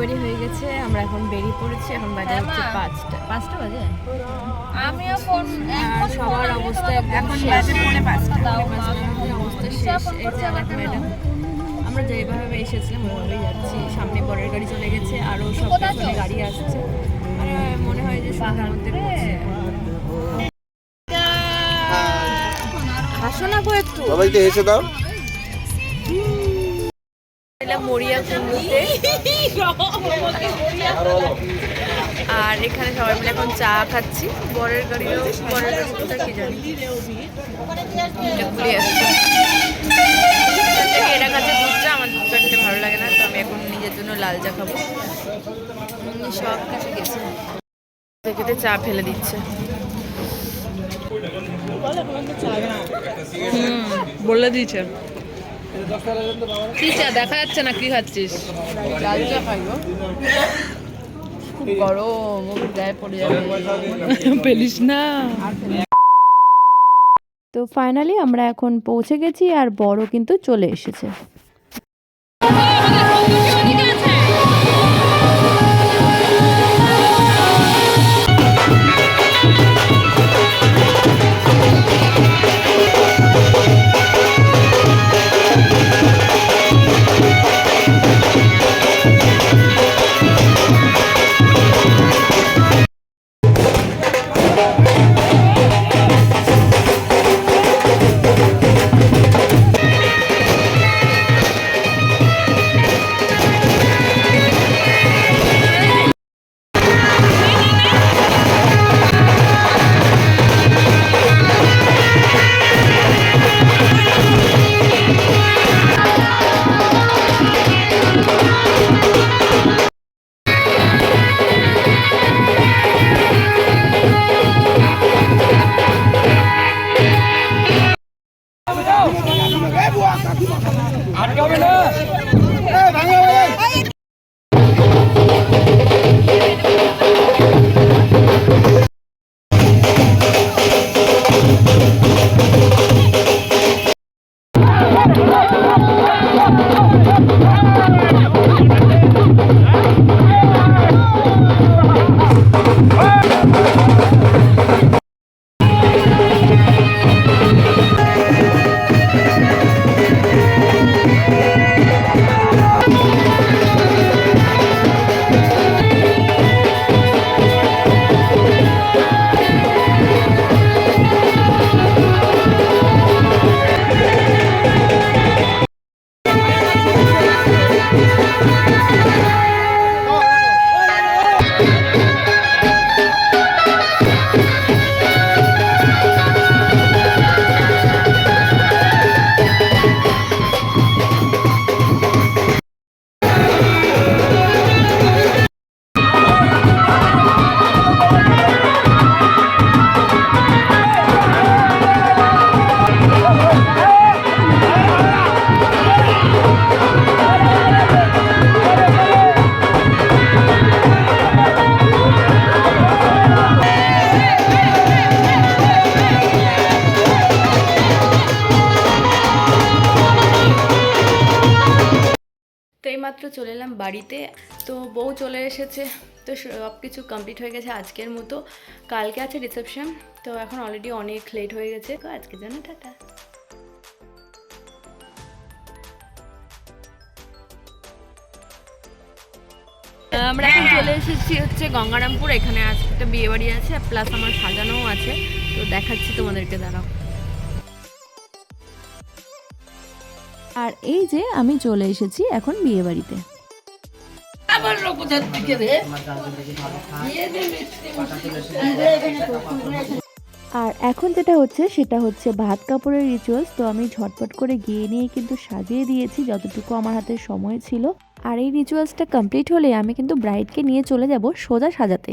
হয়ে গেছে আমরা এখন বেরিয়ে পড়েছি এখন বাজে হচ্ছে পাঁচটা। পাঁচটা বাজে? আমিও ফোন সবার অবস্থা একদম এখন শেষ। বাজে পৌনে পাঁচটা। অবস্থা শেষ। এই যে আমার ম্যাডাম আমরা যেভাবে এসেছিলাম ওইভাবেই যাচ্ছি। সামনে পরের গাড়ি চলে গেছে আরও সব পেছনে গাড়ি আসছে। মানে মনে হয় যে সন্ধ্যার মধ্যে হাসো না গো একটু। সবাইকে এসে দাও। এলাম মরিয়া কুণ্ডুতে আর এখানে সবাই মিলে এখন চা খাচ্ছি। বরের গাড়িও বরের গাড়ি কি জানি। খুলে আসছে এরা কাছে দুধ চা আমার দুধ চা ভালো লাগে না তো আমি এখন নিজের জন্য লাল চা খাব। সব কিছু গেছে। খেতে চা ফেলে দিচ্ছে। বলে দিয়েছে। কি চা দেখা যাচ্ছে না কি খাচ্ছিস? লাল চা খাইবো খুব গরম গায়ে পড়ে যাবে। পেলিস না। তো ফাইনালি আমরা এখন পৌঁছে গেছি আর বড় কিন্তু চলে এসেছে। চলে এসেছে। তো সব কিছু কমপ্লিট হয়ে গেছে আজকের মতো। কালকে আছে রিসেপশন তো এখন অলরেডি অনেক লেট হয়ে গেছে। তো আজকে জন্য টাটা। আমরা এখন চলে এসেছি হচ্ছে গঙ্গারামপুর, এখানে আজকে একটা বিয়ে বাড়ি আছে প্লাস আমার সাজানোও আছে। তো দেখাচ্ছি তোমাদেরকে, দাঁড়াও। আর এই যে আমি চলে এসেছি এখন বিয়ে বাড়িতে। আর এখন যেটা হচ্ছে সেটা হচ্ছে ভাত কাপড়ের রিচুয়ালস তো আমি ঝটপট করে গিয়ে নিয়ে কিন্তু সাজিয়ে দিয়েছি যতটুকু আমার হাতে সময় ছিল। আর এই রিচুয়ালসটা কমপ্লিট হলে আমি কিন্তু ব্রাইডকে নিয়ে চলে যাব সোজা সাজাতে।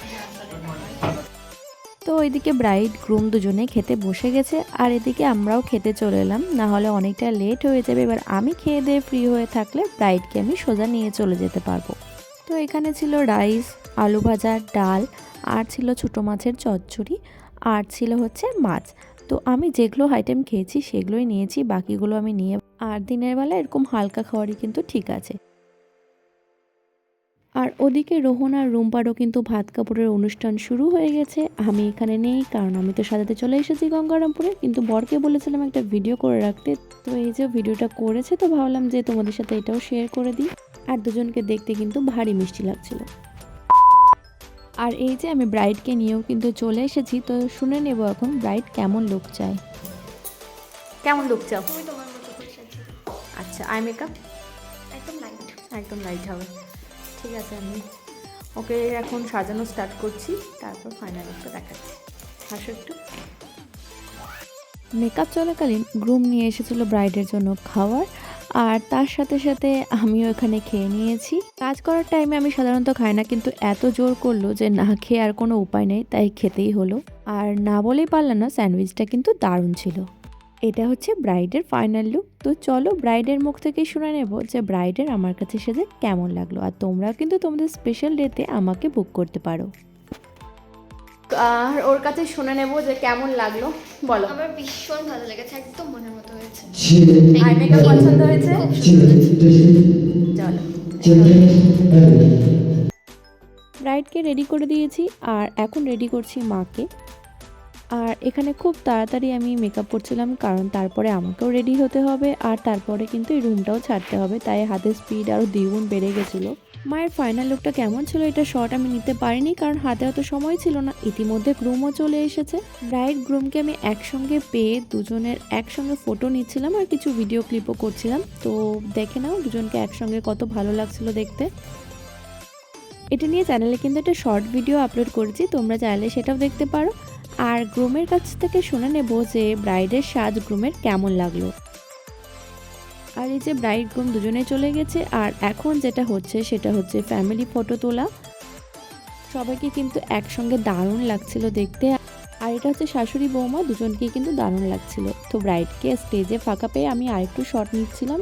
ওইদিকে ব্রাইড গ্রুম দুজনে খেতে বসে গেছে। আর এদিকে আমরাও খেতে চলে এলাম। না হলে অনেকটা লেট হয়ে যাবে। এবার আমি খেয়ে দিয়ে ফ্রি হয়ে থাকলে ব্রাইডকে আমি সোজা নিয়ে চলে যেতে পারব। তো এখানে ছিল রাইস আলু ভাজা, ডাল, আর ছিল ছোটো মাছের চচ্চড়ি, আর ছিল হচ্ছে মাছ। তো আমি যেগুলো আইটেম খেয়েছি সেগুলোই নিয়েছি। বাকিগুলো আমি নিয়ে আর দিনের বেলা এরকম হালকা খাওয়ারই কিন্তু ঠিক আছে। আর ওদিকে রোহন আর রুম্পারও কিন্তু ভাত কাপড়ের অনুষ্ঠান শুরু হয়ে গেছে। আমি এখানে নেই, কারণ আমি তো সাজাতে চলে এসেছি গঙ্গারামপুরে। কিন্তু বরকে বলেছিলাম একটা ভিডিও করে রাখতে। তো এই যে ভিডিওটা করেছে, তো ভাবলাম যে তোমাদের সাথে এটাও শেয়ার করে দিই। আর দুজনকে দেখতে কিন্তু ভারী মিষ্টি লাগছিল। আর এই যে আমি ব্রাইডকে নিয়েও কিন্তু চলে এসেছি, তো শুনে নেব এখন ব্রাইড কেমন লুক চায়। কেমন লুক চাও? আচ্ছা আই মেকআপ একদম লাইট একদম লাইট হবে। ঠিক আছে, আমি ওকে এখন সাজানো স্টার্ট করছি, তারপর ফাইনাল লুকটা দেখাচ্ছি। হাসো একটু। মেকআপ চলাকালীন গ্রুম নিয়ে এসেছিল ব্রাইডের জন্য খাওয়ার, আর তার সাথে সাথে আমিও এখানে খেয়ে নিয়েছি। কাজ করার টাইমে আমি সাধারণত খাই না, কিন্তু এত জোর করল যে না খেয়ে আর কোনো উপায় নেই, তাই খেতেই হলো। আর না বলেই পারলাম না, স্যান্ডউইচটা কিন্তু দারুণ ছিল। এটা হচ্ছে ব্রাইডের ফাইনাল লুক তো চলো ব্রাইডের মুখ থেকেই শুনে নেব যে ব্রাইডের আমার কাছে সেজে কেমন লাগল। আর তোমরা কিন্তু তোমাদের স্পেশাল ডেতে আমাকে বুক করতে পারো। আর ওর কাছে শুনে নেব যে কেমন লাগল। বলো। আমার ভীষণ ভালো লেগেছে একদম মনের মতো হয়েছে। আই মেকআপ পছন্দ হয়েছে? চলো। ব্রাইডকে রেডি করে দিয়েছি আর এখন রেডি করছি মাকে। আর এখানে খুব তাড়াতাড়ি আমি মেকআপ করছিলাম কারণ তারপরে আমাকেও রেডি হতে হবে আর তারপরে কিন্তু এই রুমটাও ছাড়তে হবে, তাই হাতের স্পিড আরও দ্বিগুণ বেড়ে গেছিল। মায়ের ফাইনাল লুকটা কেমন ছিল এটা শর্ট আমি নিতে পারিনি, কারণ হাতে অত সময় ছিল না, ইতিমধ্যে গ্রুমও চলে এসেছে। ব্রাইড গ্রুমকে আমি একসঙ্গে পেয়ে দুজনের একসঙ্গে ফটো নিচ্ছিলাম আর কিছু ভিডিও ক্লিপও করছিলাম, তো দেখে নাও দুজনকে একসঙ্গে কত ভালো লাগছিল দেখতে। এটা নিয়ে চ্যানেলে কিন্তু একটা শর্ট ভিডিও আপলোড করেছি, তোমরা চাইলে সেটাও দেখতে পারো। আর গ্রুমের কাছ থেকে শুনে নেব যে ব্রাইডের সাজ গ্রুমের কেমন লাগল। আর এই যে ব্রাইড গ্রুম দুজনে চলে গেছে, আর এখন যেটা হচ্ছে সেটা হচ্ছে ফ্যামিলি ফটো তোলা। সবাইকে কিন্তু একসঙ্গে দারুণ লাগছিল দেখতে। আর এটা হচ্ছে শাশুড়ি বৌমা দুজনকেই কিন্তু দারুণ লাগছিল। তো ব্রাইডকে স্টেজে ফাঁকা পেয়ে আমি আরেকটু শর্ট নিচ্ছিলাম।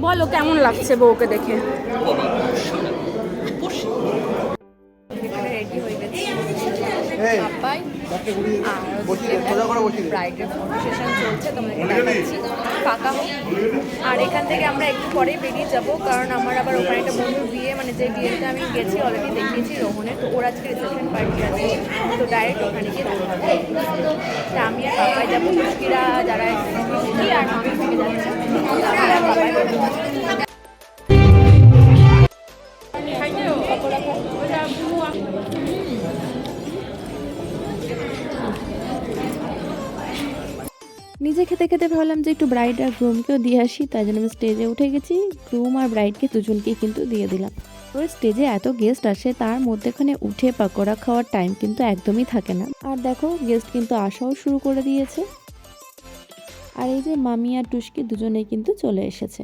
বলো, কেমন লাগছে বউকে দেখে? ব্রাইডের ফটো সেশন চলছে তোমাদেরকে দেখাচ্ছি ফাঁকা। আর এখান থেকে আমরা একটু পরেই বেরিয়ে যাব কারণ আমার আবার ওখানে একটা বন্ধুর বিয়ে মানে যে বিয়েতে আমি গেছি অলরেডি দেখিয়েছি রোহনের তো ওর আজকে রিসেপশন পার্টি আছে তো ডাইরেক্ট ওখানে গিয়ে দেখা তা আমি আর পাপাই যাব মুশকিরা যারা মিষ্টি আর মামি থেকে যাচ্ছে। আমরা নিজে খেতে খেতে ভাবলাম যে একটু ব্রাইড আর গ্রুমকেও দিয়ে আসি, তাই জন্য আমি স্টেজে উঠে গেছি। গ্রুম আর ব্রাইডকে দুজনকেই কিন্তু দিয়ে দিলাম। ওর স্টেজে এত গেস্ট আসে, তার মধ্যেখানে উঠে পাকোড়া খাওয়ার টাইম কিন্তু একদমই থাকে না। আর দেখো গেস্ট কিন্তু আসাও শুরু করে দিয়েছে। আর এই যে মামি আর টুস্কি দুজনেই কিন্তু চলে এসেছে।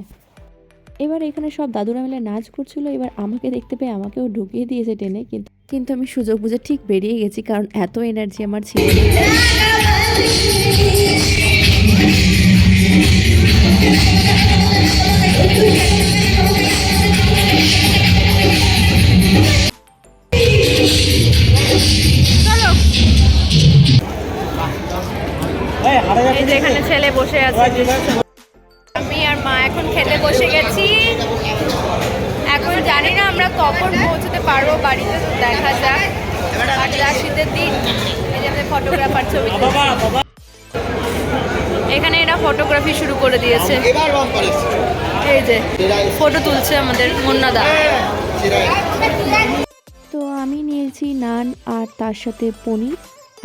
এবার এখানে সব দাদুরা মিলে নাচ করছিল, এবার আমাকে দেখতে পেয়ে আমাকেও ঢুকিয়ে দিয়েছে টেনে কিন্তু কিন্তু আমি সুযোগ বুঝে ঠিক বেরিয়ে গেছি, কারণ এত এনার্জি আমার ছিল। না। এখানে ছেলে বসে আছে আমি আর মা এখন খেতে বসে গেছি এখন জানি না আমরা কখন পৌঁছতে পারব বাড়িতে দেখা যাক আর শীতের দিন ফটোগ্রাফার ছবি। এখানে এরা ফটোগ্রাফি শুরু করে দিয়েছে। এই যে ফটো তুলছে আমাদের মুন্নাদা। তো আমি নিয়েছি নান আর তার সাথে পনির।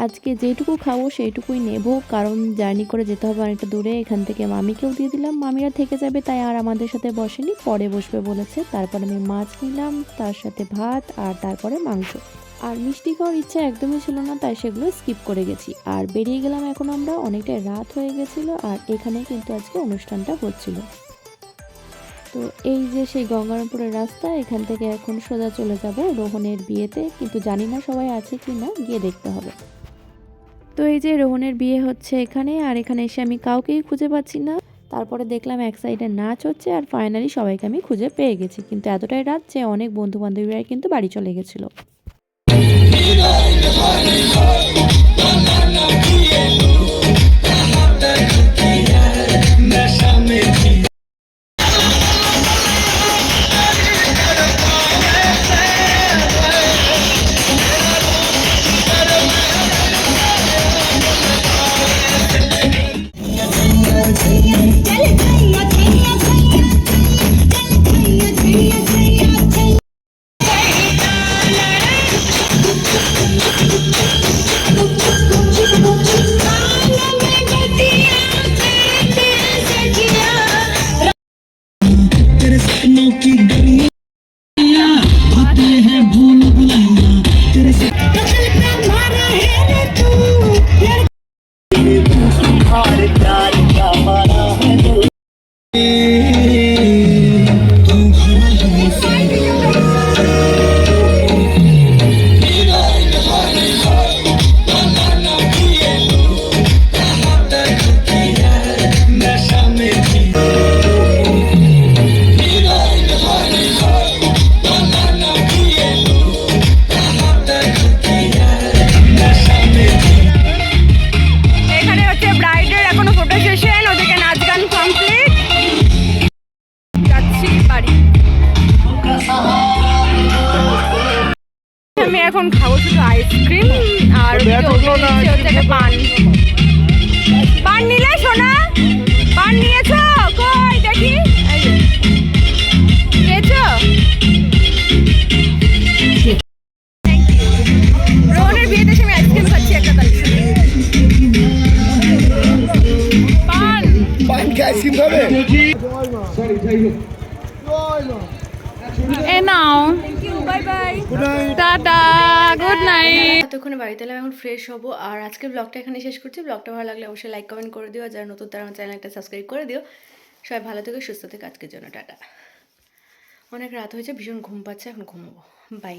আজকে যেটুকু খাব সেইটুকুই নেব কারণ জার্নি করে যেতে হবে অনেকটা দূরে। এখান থেকে মামিকেও দিয়ে দিলাম। মামিরা থেকে যাবে তাই আর আমাদের সাথে বসেনি। পরে বসবে বলেছে। তারপর আমি মাছ নিলাম তার সাথে ভাত আর তারপরে মাংস। আর মিষ্টি খাওয়ার ইচ্ছা একদমই ছিল না, তাই সেগুলো স্কিপ করে গেছি। আর বেরিয়ে গেলাম এখন আমরা, অনেকটাই রাত হয়ে গেছিল আর এখানে কিন্তু আজকে অনুষ্ঠানটা হচ্ছিল। তো এই যে সেই গঙ্গারামপুরের রাস্তা, এখান থেকে এখন সোজা চলে যাবে রোহনের বিয়েতে, কিন্তু জানি না সবাই আছে কি না, গিয়ে দেখতে হবে। তো এই যে রোহনের বিয়ে হচ্ছে এখানে, আর এখানে এসে আমি কাউকেই খুঁজে পাচ্ছি না। তারপরে দেখলাম এক সাইডে নাচ হচ্ছে, আর ফাইনালি সবাইকে আমি খুঁজে পেয়ে গেছি। কিন্তু এতটাই রাত যে অনেক বন্ধু বান্ধবীরা কিন্তু বাড়ি চলে গেছিল। এখানে খাব শুধু আইসক্রিম আর একটা পান। পান নিলে সোনা? পান নিয়েছো? কই দেখি। খেয়েছো? রোহনের বিয়েতে এসে আমি আইসক্রিম খাচ্ছি একটা পান। পান কি আইসক্রিম খাবে? এ নাও বাই বাই টাটা গুড নাইট এতক্ষণে বাড়িতে এলাম এখন ফ্রেশ হব। আর আজকের ব্লগটা এখানে শেষ করছি। ব্লগটা ভালো লাগলে অবশ্যই লাইক কমেন্ট করে দিও। আর যারা নতুন তারা আমার চ্যানেলটা সাবস্ক্রাইব করে দিও। সবাই ভালো থেকে সুস্থ থেকে। আজকের জন্য টাটা। অনেক রাত হয়েছে ভীষণ ঘুম পাচ্ছে এখন ঘুমাবো। বাই